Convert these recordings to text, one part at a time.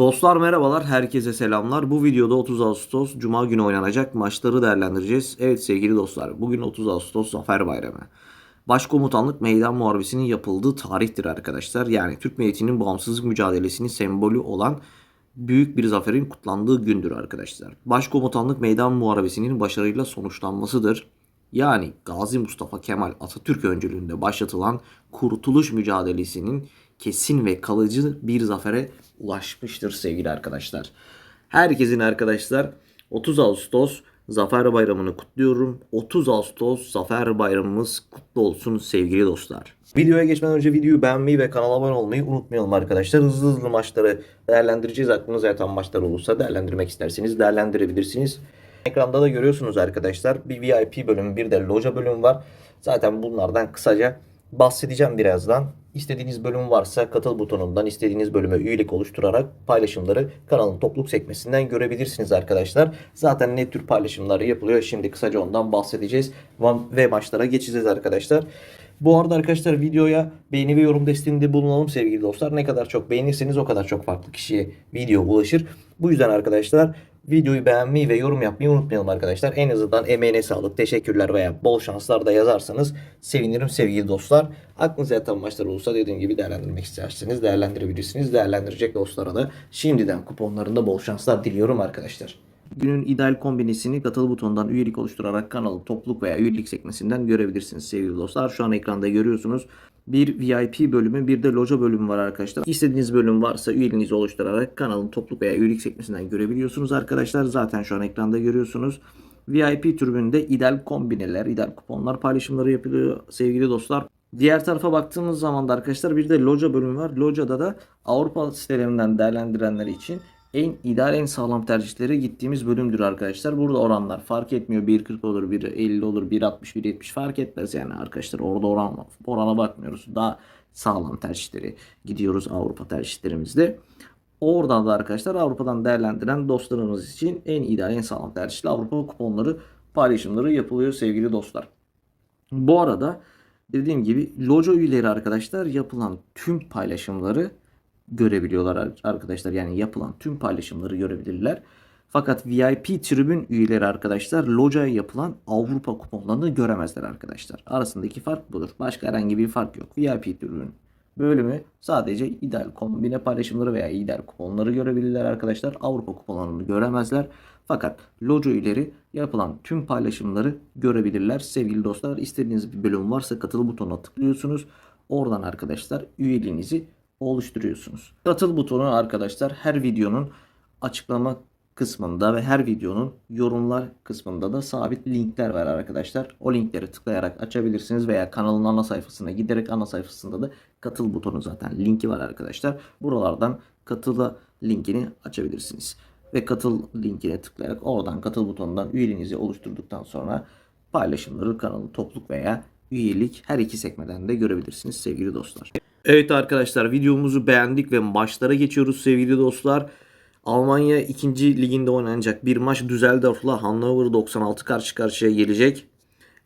Dostlar merhabalar, herkese selamlar. Bu videoda 30 Ağustos Cuma günü oynanacak maçları değerlendireceğiz. Evet sevgili dostlar, bugün 30 Ağustos Zafer Bayramı. Başkomutanlık meydan muharebesinin yapıldığı tarihtir arkadaşlar. Yani Türk milletinin bağımsızlık mücadelesinin sembolü olan büyük bir zaferin kutlandığı gündür arkadaşlar. Başkomutanlık meydan muharebesinin başarıyla sonuçlanmasıdır. Yani Gazi Mustafa Kemal Atatürk öncülüğünde başlatılan kurtuluş mücadelesinin kesin ve kalıcı bir zafere ulaşmıştır sevgili arkadaşlar. Herkesin arkadaşlar 30 Ağustos Zafer Bayramı'nı kutluyorum. 30 Ağustos Zafer Bayramımız kutlu olsun sevgili dostlar. Videoya geçmeden önce videoyu beğenmeyi ve kanala abone olmayı unutmayalım arkadaşlar. Hızlı hızlı maçları değerlendireceğiz. Aklınıza yatan maçlar olursa değerlendirmek isterseniz değerlendirebilirsiniz. Ekranda da görüyorsunuz arkadaşlar. Bir VIP bölümü bir de loja bölümü var. Zaten bunlardan kısaca bahsedeceğim birazdan. İstediğiniz bölüm varsa katıl butonundan istediğiniz bölüme üyelik oluşturarak paylaşımları kanalın topluluk sekmesinden görebilirsiniz arkadaşlar. Zaten ne tür paylaşımları yapılıyor şimdi kısaca ondan bahsedeceğiz ve maçlara geçeceğiz arkadaşlar. Bu arada arkadaşlar videoya beğeni ve yorum desteğinde bulunalım sevgili dostlar. Ne kadar çok beğenirseniz o kadar çok farklı kişiye video ulaşır. Bu yüzden arkadaşlar videoyu beğenmeyi ve yorum yapmayı unutmayalım arkadaşlar. En azından emeğine sağlık, teşekkürler veya bol şanslar da yazarsanız sevinirim sevgili dostlar. Aklınıza yatan maçlar olursa dediğim gibi değerlendirmek isterseniz değerlendirebilirsiniz. Değerlendirecek dostlara da şimdiden kuponlarında bol şanslar diliyorum arkadaşlar. Günün ideal kombinesini katıl butonundan üyelik oluşturarak kanalı topluluk veya üyelik sekmesinden görebilirsiniz sevgili dostlar. Şu an ekranda görüyorsunuz. Bir VIP bölümü bir de loja bölümü var arkadaşlar. İstediğiniz bölüm varsa üyeliğinizi oluşturarak kanalın topluluk veya üyelik sekmesinden görebiliyorsunuz arkadaşlar. Zaten şu an ekranda görüyorsunuz. VIP türünde ideal kombineler, ideal kuponlar paylaşımları yapılıyor sevgili dostlar. Diğer tarafa baktığımız zaman da arkadaşlar bir de loja bölümü var. Loja'da da Avrupa sitelerinden değerlendirenler için en ideal en sağlam tercihleri gittiğimiz bölümdür arkadaşlar. Burada oranlar fark etmiyor. 1.40 olur, 1.50 olur, 1.60, 1.70 fark etmez yani arkadaşlar. Orada oran orana bakmıyoruz. Daha sağlam tercihleri gidiyoruz Avrupa tercihlerimizde. Oradan da arkadaşlar Avrupa'dan değerlendiren dostlarımız için en ideal en sağlam tercihli Avrupa kuponları paylaşımları yapılıyor sevgili dostlar. Bu arada dediğim gibi lojo üyeleri arkadaşlar yapılan tüm paylaşımları görebiliyorlar arkadaşlar. Yani yapılan tüm paylaşımları görebilirler. Fakat VIP tribün üyeleri arkadaşlar locaya yapılan Avrupa kuponlarını göremezler arkadaşlar. Arasındaki fark budur. Başka herhangi bir fark yok. VIP tribün bölümü sadece ideal kombine paylaşımları veya ideal kuponları görebilirler arkadaşlar. Avrupa kuponlarını göremezler. Fakat loca üyeleri yapılan tüm paylaşımları görebilirler. Sevgili dostlar istediğiniz bir bölüm varsa katıl butonuna tıklıyorsunuz. Oradan arkadaşlar üyeliğinizi oluşturuyorsunuz. Katıl butonu arkadaşlar her videonun açıklama kısmında ve her videonun yorumlar kısmında da sabit linkler var arkadaşlar. O linkleri tıklayarak açabilirsiniz veya kanalın ana sayfasına giderek ana sayfasında da katıl butonu zaten linki var arkadaşlar. Buralardan katıla linkini açabilirsiniz. Ve katıl linkine tıklayarak oradan katıl butonundan üyeliğinizi oluşturduktan sonra paylaşımları kanalı topluluk veya üyelik her iki sekmeden de görebilirsiniz sevgili dostlar. Evet arkadaşlar videomuzu beğendik ve maçlara geçiyoruz sevgili dostlar. Almanya 2. liginde oynanacak bir maç Düsseldorf'la Hannover 96 karşı karşıya gelecek.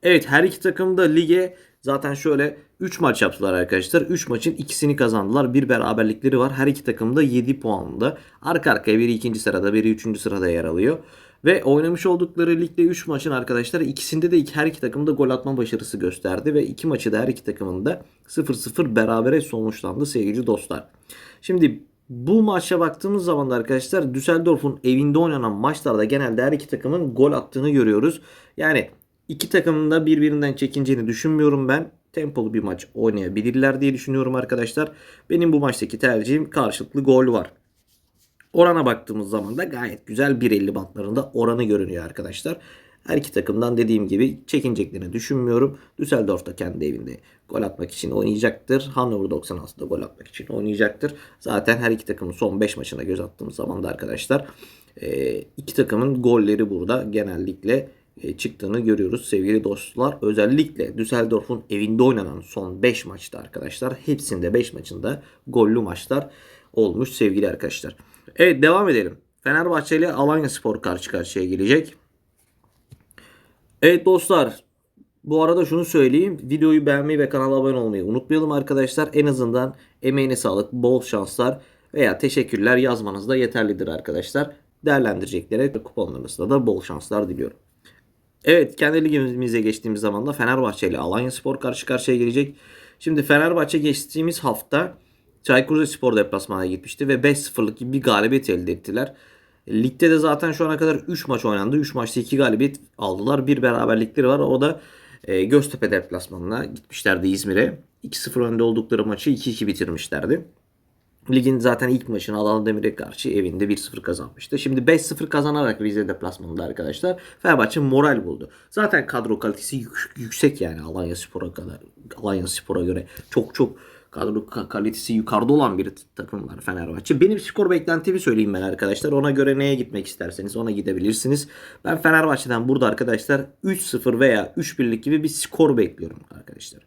Evet her iki takım da lige zaten şöyle 3 maç yaptılar arkadaşlar. 3 maçın ikisini kazandılar. Bir beraberlikleri var. Her iki takım da 7 puanında. Arka arkaya biri 2. sırada biri 3. sırada yer alıyor. Ve oynamış oldukları ligde 3 maçın arkadaşlar ikisinde de her iki takım da gol atma başarısı gösterdi. Ve iki maçı da her iki takımın da 0-0 berabere sonuçlandı sevgili dostlar. Şimdi bu maça baktığımız zaman da arkadaşlar Düsseldorf'un evinde oynanan maçlarda genelde her iki takımın gol attığını görüyoruz. Yani iki takımın da birbirinden çekineceğini düşünmüyorum ben. Tempolu bir maç oynayabilirler diye düşünüyorum arkadaşlar. Benim bu maçtaki tercihim karşılıklı gol var. Orana baktığımız zaman da gayet güzel 1.50 bantlarında oranı görünüyor arkadaşlar. Her iki takımdan dediğim gibi çekineceklerini düşünmüyorum. Düsseldorf da kendi evinde gol atmak için oynayacaktır. Hannover 96'da gol atmak için oynayacaktır. Zaten her iki takımın son 5 maçına göz attığımız zaman da arkadaşlar iki takımın golleri burada genellikle çıktığını görüyoruz sevgili dostlar. Özellikle Düsseldorf'un evinde oynanan son 5 maçta arkadaşlar hepsinde 5 maçında gollü maçlar olmuş sevgili arkadaşlar. Evet devam edelim. Fenerbahçe ile Alanya Spor karşı karşıya gelecek. Evet dostlar bu arada şunu söyleyeyim. Videoyu beğenmeyi ve kanala abone olmayı unutmayalım arkadaşlar. En azından emeğine sağlık, bol şanslar. veya teşekkürler yazmanız da yeterlidir arkadaşlar. Değerlendireceklere kuponlarınızda da bol şanslar diliyorum. Evet kendi ligimize geçtiğimiz zaman da Fenerbahçe ile Alanya Spor karşı karşıya gelecek. Şimdi Fenerbahçe geçtiğimiz hafta Çaykur Rizespor deplasmana gitmişti ve 5-0'lık bir galibiyet elde ettiler. Ligde de zaten şu ana kadar 3 maç oynandı. 3 maçta 2 galibiyet aldılar. Bir beraberlikleri var. O da e, Göztepe deplasmanına gitmişlerdi İzmir'e. 2-0 önde oldukları maçı 2-2 bitirmişlerdi. Ligin zaten ilk maçını Adana Demir'e karşı evinde 1-0 kazanmıştı. Şimdi 5-0 kazanarak Rize deplasmanında arkadaşlar Fenerbahçe moral buldu. Zaten kadro kalitesi yük- yüksek yani Alanya Spor'a kadar Alanya Spor'a göre çok çok kadro ka- kalitesi yukarıda olan bir takım var Fenerbahçe. Benim skor beklentimi söyleyeyim ben arkadaşlar. Ona göre neye gitmek isterseniz ona gidebilirsiniz. Ben Fenerbahçe'den burada arkadaşlar 3-0 veya 3-1'lik gibi bir skor bekliyorum arkadaşlar.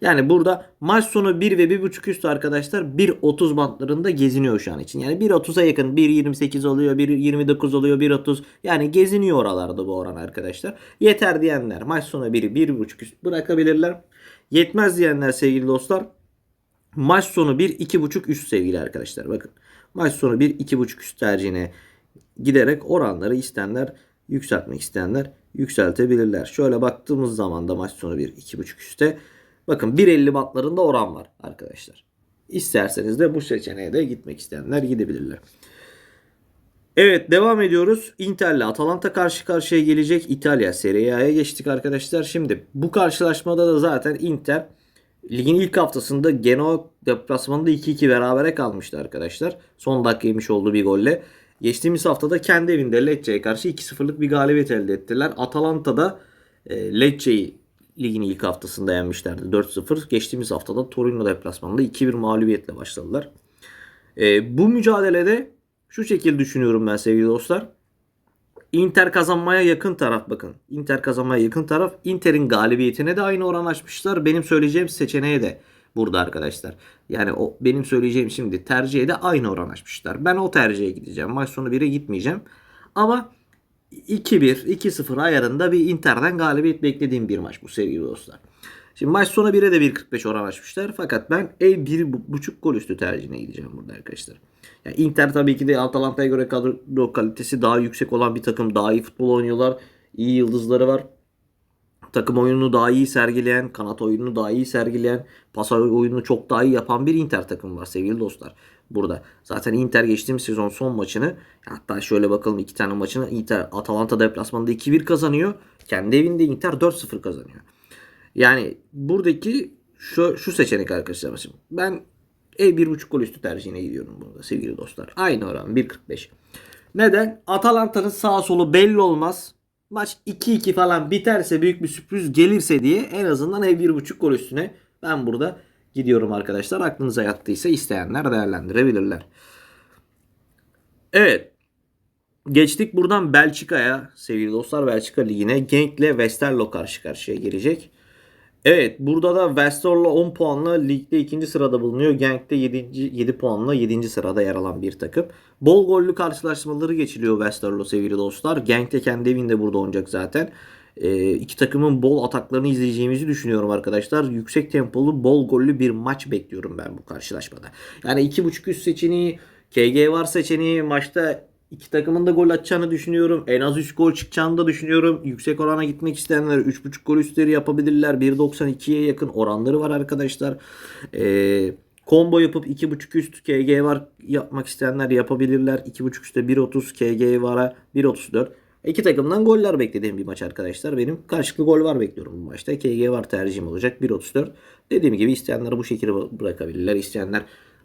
Yani burada maç sonu 1 ve 1.5 üstü arkadaşlar 1.30 bantlarında geziniyor şu an için. Yani 1.30'a yakın 1.28 oluyor, 1.29 oluyor, 1.30 yani geziniyor oralarda bu oran arkadaşlar. Yeter diyenler maç sonu 1'i 1.5 üst bırakabilirler. Yetmez diyenler sevgili dostlar maç sonu 1 2.5 üst sevgili arkadaşlar. Bakın maç sonu 1 2.5 üst tercihine giderek oranları isteyenler yükseltmek isteyenler yükseltebilirler. Şöyle baktığımız zaman da maç sonu 1 2.5 üste bakın 1.50 bantlarında oran var arkadaşlar. İsterseniz de bu seçeneğe de gitmek isteyenler gidebilirler. Evet devam ediyoruz. Inter'le Atalanta karşı karşıya gelecek. İtalya Serie A'ya geçtik arkadaşlar. Şimdi bu karşılaşmada da zaten Inter ligin ilk haftasında Genoa deplasmanında 2-2 berabere kalmıştı arkadaşlar. Son dakika yemiş olduğu bir golle. Geçtiğimiz haftada kendi evinde Lecce'ye karşı 2-0'lık bir galibiyet elde ettiler. Atalanta'da e, Lecce'yi ligin ilk haftasında yenmişlerdi 4-0. Geçtiğimiz haftada Torino deplasmanında 2-1 mağlubiyetle başladılar. E, bu mücadelede şu şekilde düşünüyorum ben sevgili dostlar. Inter kazanmaya yakın taraf bakın. Inter kazanmaya yakın taraf. Inter'in galibiyetine de aynı oran açmışlar. Benim söyleyeceğim seçeneğe de burada arkadaşlar. Yani o benim söyleyeceğim şimdi tercihe de aynı oran açmışlar. Ben o tercihe gideceğim. Maç sonu 1'e gitmeyeceğim. Ama 2-1, 2-0 ayarında bir Inter'den galibiyet beklediğim bir maç bu sevgili dostlar. Şimdi maç sonu 1'e de 1.45 oran açmışlar. Fakat ben ev 1.5 gol üstü tercihine gideceğim burada arkadaşlar. Yani Inter tabii ki de Atalanta'ya göre kadro kalitesi daha yüksek olan bir takım. Daha iyi futbol oynuyorlar. İyi yıldızları var. Takım oyununu daha iyi sergileyen, kanat oyununu daha iyi sergileyen, pas oyununu çok daha iyi yapan bir Inter takım var sevgili dostlar. Burada. Zaten Inter geçtiğimiz sezon son maçını hatta şöyle bakalım iki tane maçını Inter Atalanta deplasmanında 2-1 kazanıyor. Kendi evinde Inter 4-0 kazanıyor. Yani buradaki şu, şu seçenek arkadaşlar. Bakın. Ben ev 1.5 gol üstü tercihine gidiyorum burada sevgili dostlar. Aynı oran 1.45. Neden? Atalanta'nın sağ solu belli olmaz. Maç 2-2 falan biterse büyük bir sürpriz gelirse diye en azından ev 1.5 gol üstüne ben burada gidiyorum arkadaşlar. Aklınıza yattıysa isteyenler değerlendirebilirler. Evet. Geçtik buradan Belçika'ya sevgili dostlar. Belçika Ligi'ne Genk ile Westerlo karşı karşıya gelecek. Evet burada da Westerlo 10 puanla ligde ikinci sırada bulunuyor. Genk de 7. 7 puanla 7. sırada yer alan bir takım. Bol gollü karşılaşmaları geçiliyor Westerlo sevgili dostlar. Genk de kendi evinde burada oynayacak zaten. Ee, iki takımın bol ataklarını izleyeceğimizi düşünüyorum arkadaşlar. Yüksek tempolu, bol gollü bir maç bekliyorum ben bu karşılaşmada. Yani 2.5 üst seçeneği, KG var seçeneği maçta iki takımın da gol atacağını düşünüyorum. En az 3 gol çıkacağını da düşünüyorum. Yüksek orana gitmek isteyenler 3.5 gol üstleri yapabilirler. 1.92'ye yakın oranları var arkadaşlar. Ee, combo yapıp 2.5 üst KG var yapmak isteyenler yapabilirler. 2.5 üstte 1.30 KG vara 1.34. İki takımdan goller beklediğim bir maç arkadaşlar. Benim karşılıklı gol var bekliyorum bu maçta. KG var tercihim olacak. 1.34. Dediğim gibi isteyenler bu şekilde bırakabilirler. İsteyenler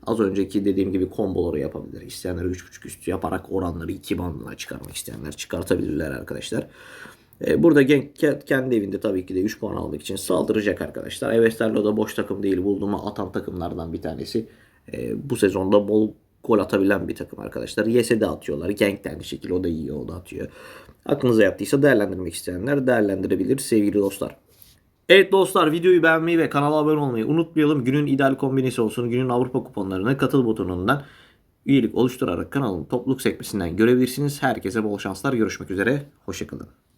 az önceki dediğim gibi komboları yapabilir. İsteyenler 3.5 üstü yaparak oranları 2 bandına çıkarmak isteyenler çıkartabilirler arkadaşlar. Ee, Burada Genk kendi evinde tabii ki de 3 puan almak için saldıracak arkadaşlar. Eversterlo da boş takım değil. Bulduğuma atan takımlardan bir tanesi. Ee, Bu sezonda bol gol atabilen bir takım arkadaşlar. Yese de atıyorlar. Genk de aynı şekilde o da iyi o da atıyor. Aklınıza yattıysa değerlendirmek isteyenler değerlendirebilir sevgili dostlar. Evet dostlar videoyu beğenmeyi ve kanala abone olmayı unutmayalım. Günün ideal kombinesi olsun. Günün Avrupa kuponlarını katıl butonundan üyelik oluşturarak kanalın topluluk sekmesinden görebilirsiniz. Herkese bol şanslar. Görüşmek üzere. Hoşçakalın.